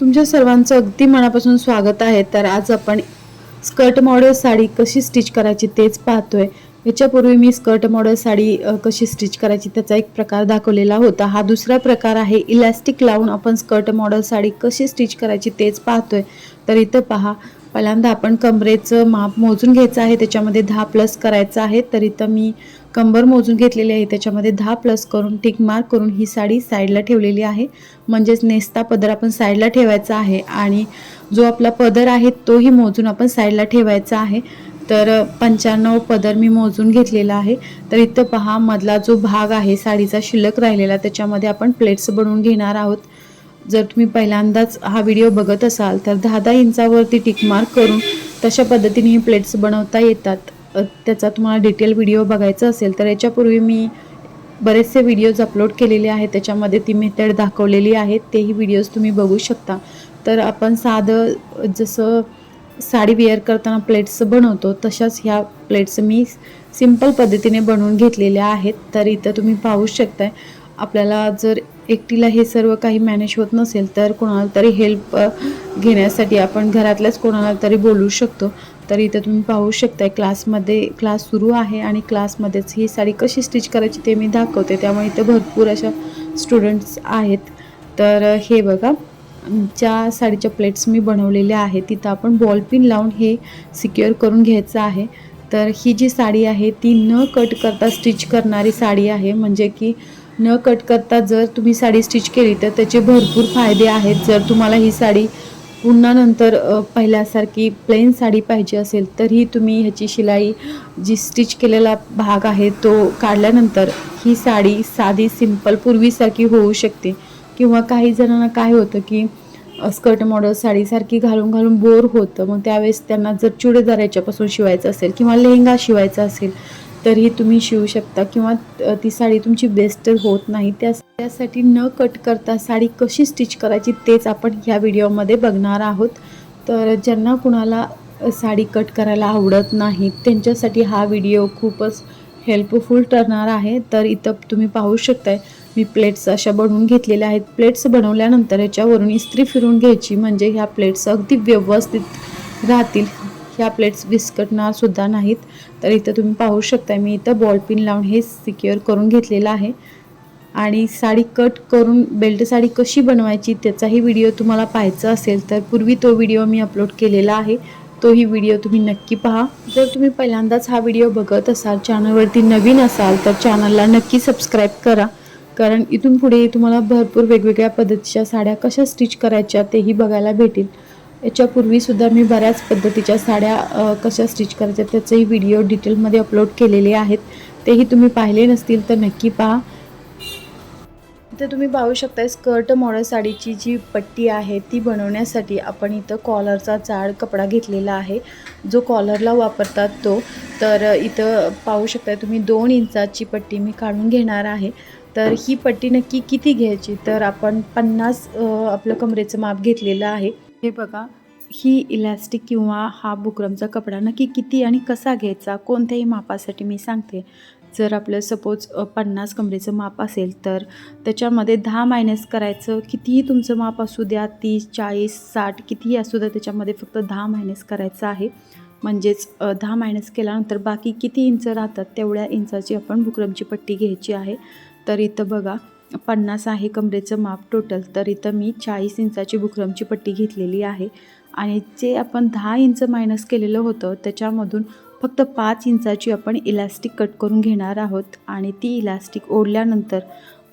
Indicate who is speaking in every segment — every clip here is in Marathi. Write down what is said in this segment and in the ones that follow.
Speaker 1: तुमच्या सर्वांचं अगदी मनापासून स्वागत आहे. तर आज आपण स्कर्ट मॉडेल साडी कशी स्टिच करायची तेच पाहतोय. याच्यापूर्वी मी स्कर्ट मॉडेल साडी कशी स्टिच करायची त्याचा एक प्रकार दाखवलेला होता. हा दुसरा प्रकार आहे इलॅस्टिक लावून आपण स्कर्ट मॉडेल साडी कशी स्टिच करायची तेच पाहतोय. तर इथं पहा पहिल्यांदा आपण कमरेचं माप मोजून घ्यायचं आहे त्याच्यामध्ये दहा प्लस करायचं आहे तर इथं मी कंबर मोजून घेतलेली आहे त्याच्यामध्ये दहा प्लस करून टिक मार्क करून ही साडी साईडला ठेवलेली आहे. म्हणजेच नेसता पदर आपण साईडला ठेवायचा आहे आणि जो आपला पदर आहे तोही मोजून आपण साईडला ठेवायचा आहे. तर पंच्याण्णव पदर मी मोजून घेतलेला आहे. तर इथं पहा मधला जो भाग आहे साडीचा शिल्लक राहिलेला त्याच्यामध्ये आपण प्लेट्स बनवून घेणार आहोत. जर तुम्ही पहिल्यांदाच हा व्हिडिओ बघत असाल तर दहा दहा इंचावरती टिकमार्क करून तशा पद्धतीने हे प्लेट्स बनवता येतात. त्याचा तुम्हाला डिटेल व्हिडिओ बघायचा असेल तर याच्यापूर्वी मी बरेचसे व्हिडिओज अपलोड केलेले आहेत. त्याच्यामध्ये ती मेथड दाखवलेली आहे तेही व्हिडिओज तुम्ही बघू शकता. तर आपण साधं जसं साडी वेअर करताना प्लेट्स बनवतो तशाच ह्या प्लेट्स मी सिंपल पद्धतीने बनवून घेतलेल्या आहेत. तर इथं तुम्ही पाहू शकताय आपल्याला जर एकटीला हे सर्व काही मॅनेज होत नसेल तर कोणाला तरी हेल्प घेण्यासाठी आपण घरातल्याच कोणाला तरी बोलू शकतो. तर इथं तुम्ही पाहू शकताय क्लासमध्ये क्लास सुरू आहे आणि क्लासमध्येच ही साडी कशी स्टिच करायची ते मी दाखवते. त्यामुळे इथं भरपूर अशा स्टुडंट्स आहेत. तर हे बघा ज्या साडीच्या प्लेट्स मी बनवलेल्या आहेत तिथं आपण बॉल पिन लावून हे सिक्युअर करून घ्यायचं आहे. तर ही जी साडी आहे ती न कट करता स्टिच करणारी साडी आहे. म्हणजे की न कट करता जर तुम्ही साडी स्टिच केली तर त्याचे भरपूर फायदे आहेत. जर तुम्हाला ही साडी पुन्हा नंतर पहिल्यासारखी प्लेन साडी पाहिजे असेल तरीही तुम्ही ह्याची शिलाई जी स्टिच केलेला भाग आहे तो काढल्यानंतर ही साडी साधी सिंपल पूर्वीसारखी होऊ शकते. किंवा काही जणांना काय होतं की स्कर्ट मॉडेल साडीसारखी घालून घालून बोर होतं. मग त्यावेळेस त्यांना जर चुडेदार याच्यापासून शिवायचं असेल किंवा लेहंगा शिवायचा असेल तरीही तुम्ही शिवू शकता किंवा ती साडी तुमची बेस्ट होत नाही. त्या त्यासाठी न कट करता साडी कशी स्टिच करायची तेच आपण ह्या व्हिडिओमध्ये बघणार आहोत. तर ज्यांना कुणाला साडी कट करायला आवडत नाही त्यांच्यासाठी हा व्हिडिओ खूपच हेल्पफुल ठरणार आहे. तर इथं तुम्ही पाहू शकताय मी प्लेट्स अशा बनवून घेतलेल्या आहेत. प्लेट्स बनवल्यानंतर याच्यावरून इस्त्री फिरून घ्यायची म्हणजे ह्या प्लेट्स अगदी व्यवस्थित राहतील. ह्या प्लेट्स विस्कटणार सुद्धा नाहीत. तर इथं तुम्ही पाहू शकता मी इथं बॉल पिन लावून हे सिक्युअर करून घेतलेलं आहे. आणि साडी कट करून बेल्ट साडी कशी बनवायची त्याचाही व्हिडिओ तुम्हाला पाहायचा असेल तर पूर्वी तो व्हिडिओ मी अपलोड केलेला आहे. तोही व्हिडिओ तुम्ही नक्की पहा. जर तुम्ही पहिल्यांदाच हा व्हिडिओ बघत असाल चॅनलवरती नवीन असाल तर चॅनलला नक्की सबस्क्राईब करा. कारण इथून पुढे तुम्हाला भरपूर वेगवेगळ्या पद्धतीच्या साड्या कशा स्टिच करायच्या तेही बघायला भेटेल. याच्यापूर्वीसुद्धा मी बऱ्याच पद्धतीच्या साड्या कशा स्टिच करायच्या त्याचेही व्हिडिओ डिटेलमध्ये अपलोड केलेले आहेत. तेही तुम्ही पाहिले नसतील तर नक्की पहा. इथं तुम्ही पाहू शकता स्कर्ट मॉडेल साडीची जी पट्टी आहे ती बनवण्यासाठी आपण इथं कॉलरचा जाड कपडा घेतलेला आहे. जो कॉलरला वापरतात तो. तर इथं पाहू शकता तुम्ही दोन इंचाची पट्टी मी काढून घेणार आहे. तर ही पट्टी नक्की किती घ्यायची? तर आपण पन्नास आपलं कमरेचं माप घेतलेलं आहे. हे बघा ही इलॅस्टिक किंवा हा बुकरमचा कपडा नक्की किती आणि कसा घ्यायचा? कोणत्याही मापासाठी मी सांगते. जर आपलं सपोज पन्नास कमरेचं माप असेल तर त्याच्यामध्ये दहा मायनस करायचं कितीही तुमचं माप असू द्या तीस चाळीस साठ कितीही असू द्या त्याच्यामध्ये फक्त दहा मायनस करायचं आहे. म्हणजेच दहा मायनस केल्यानंतर बाकी किती इंच राहतात तेवढ्या इंचाची आपण बुकरमची पट्टी घ्यायची आहे. तर इथं बघा पन्नास आहे कमरेचं माप टोटल तर इथं मी चाळीस इंचाची बुकरमची पट्टी घेतलेली आहे. आणि जे आपण दहा इंच मायनस केलेलं होतं त्याच्यामधून फक्त पाच इंचाची आपण इलॅस्टिक कट करून घेणार आहोत. आणि ती इलॅस्टिक ओढल्यानंतर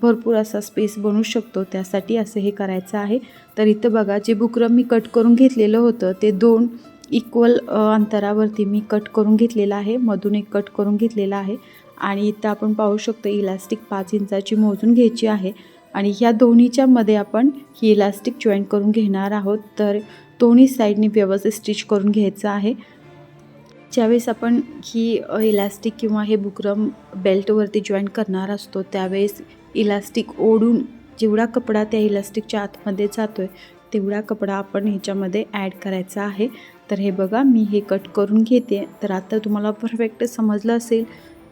Speaker 1: भरपूर असा स्पेस बनू शकतो. त्यासाठी असं हे करायचं आहे. तर इथं बघा जे बुकरम मी कट करून घेतलेलं होतं ते दोन इक्वल अंतरावरती मी कट करून घेतलेलं आहे. मधून एक कट करून घेतलेला आहे. आणि इथं आपण पाहू शकतो इलास्टिक पाच इंचाची मोजून घ्यायची आहे. आणि ह्या दोन्हीच्या मध्ये आपण ही इलास्टिक जॉईन करून घेणार आहोत. तर दोन्ही साईडनी व्यवस्थित स्टिच करून घ्यायचं आहे. ज्यावेळेस आपण ही इलास्टिक किंवा हे बुकरम बेल्टवरती जॉईन करणार असतो त्यावेळेस इलास्टिक ओढून जेवढा कपडा त्या इलास्टिकच्या आतमध्ये जातो आहे तेवढा कपडा आपण ह्याच्यामध्ये ॲड करायचा आहे. तर हे बघा मी हे कट करून घेते. तर आता तुम्हाला परफेक्ट समजलं असेल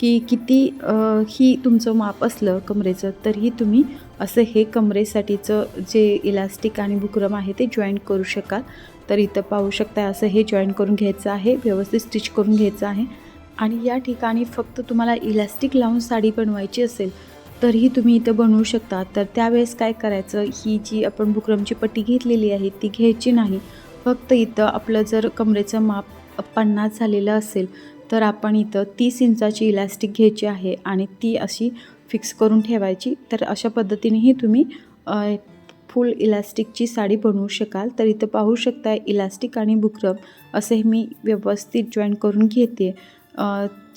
Speaker 1: की किती ही तुमचं माप असलं कमरेचं तरीही तुम्ही असं हे कमरेसाठीचं जे इलास्टिक आणि बुकरम आहे ते जॉईन करू शकाल. तर इथं पाहू शकता असं हे जॉईन करून घ्यायचं आहे व्यवस्थित स्टिच करून घ्यायचं आहे. आणि या ठिकाणी फक्त तुम्हाला इलास्टिक लावून साडी बनवायची असेल तरीही तुम्ही इथं बनवू शकता. तर त्यावेळेस काय करायचं ही जी आपण बुकरमची पट्टी घेतलेली आहे ती घ्यायची नाही. फक्त इथं आपलं जर कमरेचं माप पन्नास झालेलं असेल तर आपण इथं तीस इंचाची इलास्टिक घ्यायची आहे आणि ती अशी फिक्स करून ठेवायची. तर अशा पद्धतीनेही तुम्ही फुल इलास्टिकची साडी बनवू शकाल. तर इथं पाहू शकता इलास्टिक आणि बुकरम असे मी व्यवस्थित जॉईन करून घेते.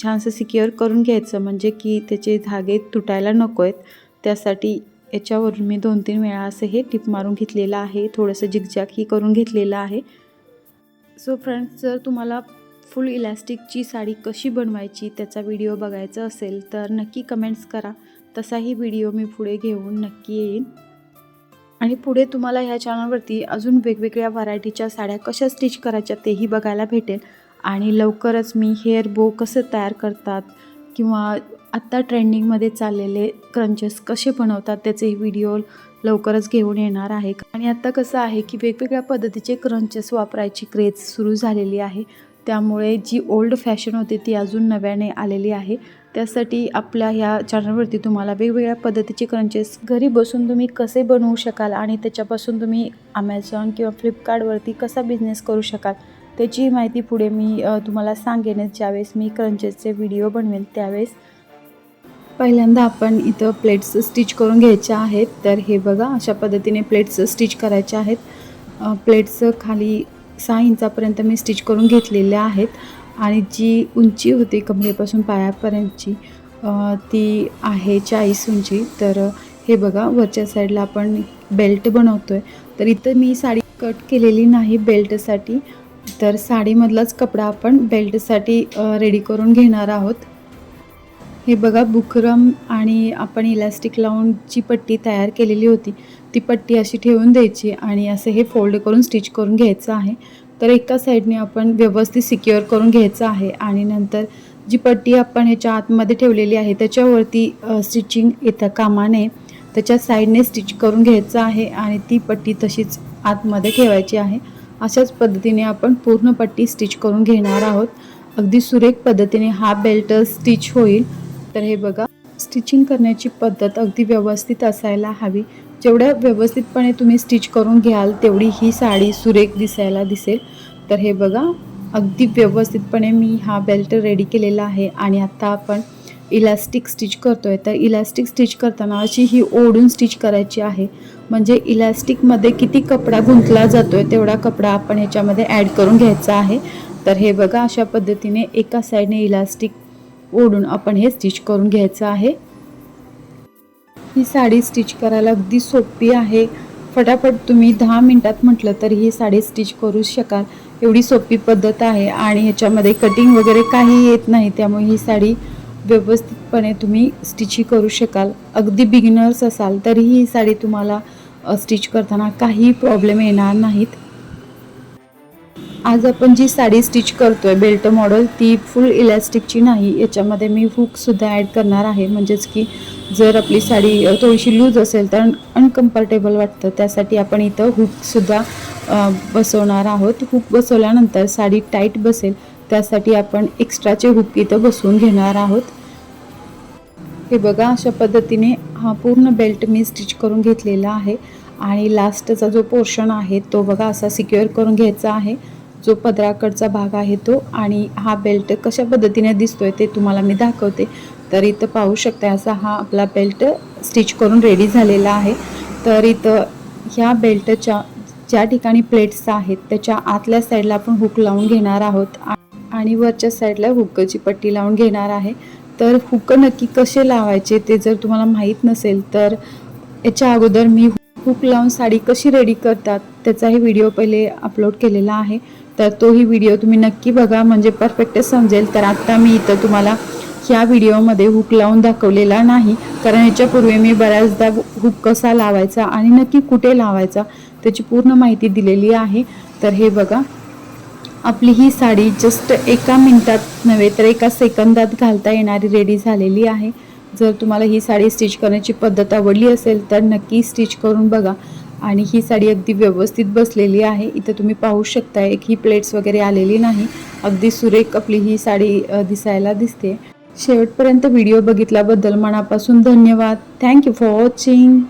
Speaker 1: छानसं सिक्युअर करून घ्यायचं म्हणजे की त्याचे धागे तुटायला नको आहेत त्यासाठी याच्यावरून मी दोन तीन वेळा असं हे टिप मारून घेतलेलं आहे. थोडंसं जिगजॅगही करून घेतलेलं आहे. सो फ्रेंड्स जर तुम्हाला फुल इलॅस्टिकची साडी कशी बनवायची त्याचा व्हिडिओ बघायचा असेल तर नक्की कमेंट्स करा. तसाही व्हिडिओ मी पुढे घेऊन नक्की येईन. आणि पुढे तुम्हाला ह्या चॅनलवरती अजून वेगवेगळ्या व्हरायटीच्या साड्या कशा स्टिच करायच्या तेही बघायला भेटेल. आणि लवकरच मी हेअर बो कसं तयार करतात किंवा आत्ता ट्रेंडिंगमध्ये चाललेले क्रंचेस कसे बनवतात त्याचे व्हिडिओ लवकरच घेऊन येणार आहे. आणि आत्ता कसं आहे की वेगवेगळ्या पद्धतीचे क्रंचेस वापरायची क्रेज सुरू झालेली आहे. त्यामुळे जी ओल्ड फॅशन होती ती अजून नव्याने आलेली आहे. त्यासाठी आपल्या ह्या चॅनलवरती तुम्हाला वेगवेगळ्या पद्धतीचे क्रंचेस घरी बसून तुम्ही कसे बनवू शकाल आणि त्याच्यापासून तुम्ही अमेझॉन किंवा फ्लिपकार्टवरती कसा बिझनेस करू शकाल त्याची माहिती पुढे मी तुम्हाला सांगेनच ज्यावेळेस मी क्रंचेसचे व्हिडिओ बनवेन त्यावेळेस. पहिल्यांदा आपण इथं प्लेट्स स्टिच करून घ्यायच्या आहेत. तर हे बघा अशा पद्धतीने प्लेट्स स्टिच करायच्या आहेत. प्लेट्स खाली सहा इंचापर्यंत मी स्टिच करून घेतलेल्या आहेत. आणि जी उंची होती कमरेपासून पायापर्यंतची ती आहे चाळीस उंची. तर हे बघा वरच्या साईडला आपण बेल्ट बनवतो आहे तर इथं मी साडी कट केलेली नाही बेल्टसाठी. तर साडीमधलाच कपडा आपण बेल्टसाठी रेडी करून घेणार आहोत. हे बघा बुकरम आणि आपण इलास्टिक लावून जी पट्टी तयार केलेली होती. ती पट्टी अशी ठेवून द्यायची आणि असं हे फोल्ड करून स्टिच करून घ्यायचं आहे. तर एका साईडने आपण व्यवस्थित सिक्युअर करून घ्यायचं आहे आणि नंतर जी पट्टी आपण ह्याच्या आतमध्ये ठेवलेली आहे त्याच्यावरती स्टिचिंग येतं कामाने. त्याच्या साईडने स्टिच करून घ्यायचं आहे आणि ती पट्टी तशीच आतमध्ये ठेवायची आहे. अशाच पद्धतीने आपण पूर्ण पट्टी स्टिच करून घेणार आहोत. अगदी सुरेख पद्धतीने हा बेल्ट स्टिच होईल. तर हे बघा स्टिचिंग करण्याची पद्धत अगदी व्यवस्थित असायला हवी. जेवढ्या व्यवस्थितपणे तुम्ही स्टिच करून घ्याल तेवढी ही साडी सुरेख दिसायला दिसेल. तर हे बघा अगदी व्यवस्थितपणे मी हा बेल्ट रेडी केलेला आहे आणि आत्ता आपण इलास्टिक स्टिच करतो आहे तर इलास्टिक स्टिच करताना अशी ही ओढून स्टिच करायची आहे. म्हणजे इलास्टिकमध्ये किती कपडा गुंतला जातो आहे तेवढा कपडा आपण ह्याच्यामध्ये ॲड करून घ्यायचा आहे. तर हे बघा अशा पद्धतीने एका साईडने इलास्टिक ओढून आपण हे स्टिच करून घ्यायचं आहे. ही साडी स्टिच करायला अगदी सोपी आहे. फटाफट तुम्ही दहा मिनटात म्हटलं तर ही साडी स्टिच करू शकाल. एवढी सोपी पद्धत आहे आणि ह्याच्यामध्ये कटिंग वगैरे काही येत नाही त्यामुळे ही साडी व्यवस्थितपणे तुम्ही स्टिचिंग करू शकाल. अगदी बिगिनर्स असाल तरीही ही साडी तुम्हाला स्टिच करताना काही प्रॉब्लेम येणार नाहीत. आज आपण जी साडी स्टिच करतोय बेल्ट मॉडेल ती फुल इलॅस्टिकची नाही. याच्यामध्ये मी हुकसुद्धा ॲड करणार आहे. म्हणजेच की जर आपली साडी थोडीशी लूज असेल तर अनकम्फर्टेबल वाटतं. त्यासाठी आपण इथं हुकसुद्धा बसवणार आहोत. हुक बसवल्यानंतर साडी टाईट बसेल. त्यासाठी आपण एक्स्ट्राचे हुक इथं बसवून घेणार आहोत. हे बघा अशा पद्धतीने हा पूर्ण बेल्ट मी स्टिच करून घेतलेला आहे. आणि लास्टचा जो पोर्शन आहे तो बघा असा सिक्युअर करून घ्यायचा आहे. जो पदराकडचा भाग आहे तो आणि हा बेल्ट कशा पद्धतीने दिसतोय ते तुम्हाला मी दाखवते. तर इथं पाहू शकता असा हा आपला बेल्ट स्टिच करून रेडी झालेला आहे. तर इथं ह्या बेल्टच्या ज्या ठिकाणी प्लेट्स आहेत त्याच्या आतल्या साईडला आपण हुक लावून घेणार आहोत आणि वरच्या साईडला हुकची पट्टी लावून घेणार आहे. तर हुक नक्की कसे लावायचे ते जर तुम्हाला माहीत नसेल तर याच्या अगोदर मी हुक लावून साडी कशी रेडी करतात त्याचाही व्हिडिओ पहिले अपलोड केलेला आहे. तर तोही व्हिडिओ तुम्ही नक्की बघा. म्हणजे परफेक्ट समजेल. तर आत्ता मी इथं तुम्हाला ह्या व्हिडिओमध्ये हुक लावून दाखवलेला नाही. कारण याच्यापूर्वी मी बऱ्याचदा हुक कसा लावायचा आणि नक्की कुठे लावायचा त्याची पूर्ण माहिती दिलेली आहे. तर हे बघा. आपली ही साडी जस्ट एका मिनटात नव्हे तर एका सेकंदात घालता येणारी रेडी झालेली आहे. जर तुम्हाला ही साडी स्टिच करण्याची पद्धत आवडली असेल तर नक्की स्टिच करून बघा. आणि ही साडी अगदी व्यवस्थित बसलेली आहे. इथं तुम्ही पाहू शकता एक ही प्लेट्स वगैरे आलेली नाही. अगदी सुरेख आपली ही साडी दिसायला दिसते. शेवटपर्यंत व्हिडिओ बघितल्याबद्दल मनापासून धन्यवाद. Thank you for watching